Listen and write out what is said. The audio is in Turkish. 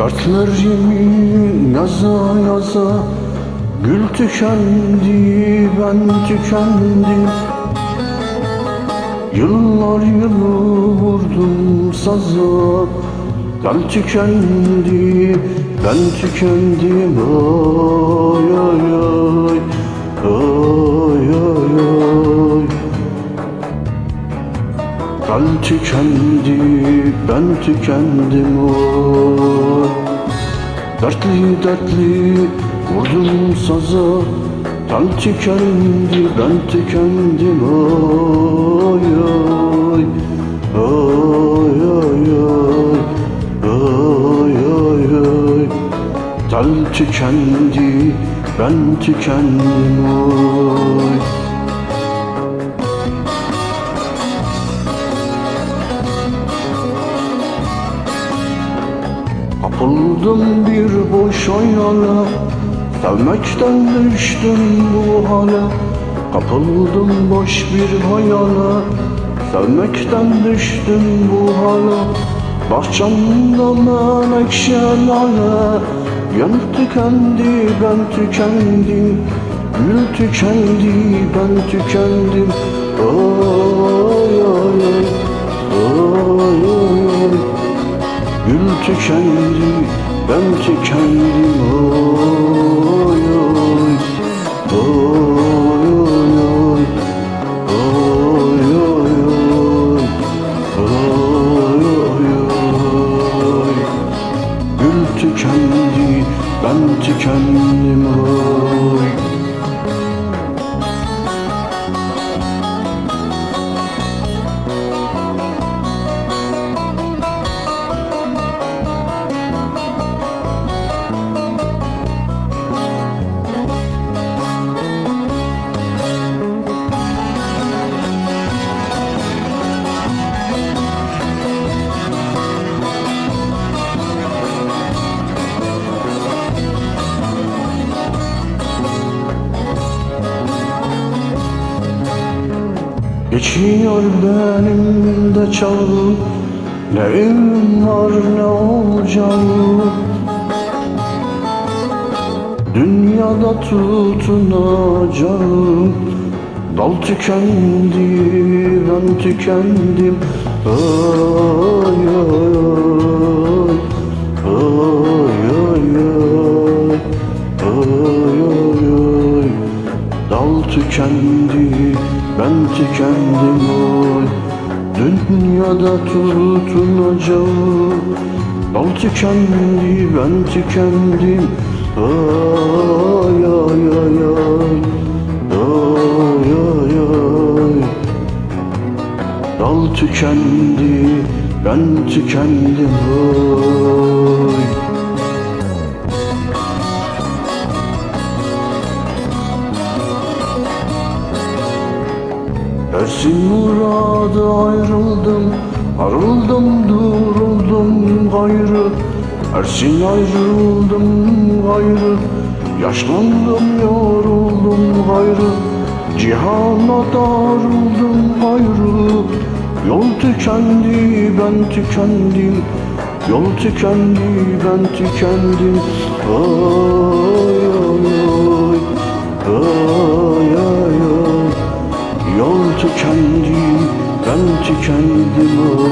Dertlerimi yaza yaza Gül tükendi ben tükendim. Yıllar yılı vurdum saza Gel tükendi ben tükendim. Ay ay ay Ay ay ay. Gel tükendi ben tükendim. Oy Dertli dertli vurdum saza. Gel tükendi ben tükendim oy oy Oy oy oy Oy oy oy Gel tükendi ben tükendim oy Kapıldım bir boş hayala Sevmekten düştüm bu hale. Kapıldım boş bir hayala Sevmekten düştüm bu hale. Bahçemde menekşe lale Gönül tükendi ben tükendim. Gül tükendi ben tükendim. Oy oy oy Oy oy oy Gül tükendi, ben tükendim oy oy Oy oy oy Oy oy oy Oy oy oy Gül tükendi, ben tükendim oy Geçiyor benim de çağım Ne evim var ne olacağım Dünyada tutunacağım Dal tükendi ben tükendim ay ay Ay ay ay Ay ay ay Dal tükendi, ben tükendim oy Dünyada tutunacağım Dal tükendi, ben tükendim Ay ay ay ay. Ay ay ay. Dal tükendi, ben tükendim oy Ersin muradı ayrıldım Arıldım duruldum gayrı. Ersin ayrıldım gayrı Yaşlandım yoruldum gayrı. Cihana darıldım gayrı Yol tükendi ben tükendim. Yol tükendi ben tükendim. Ay tükendim oy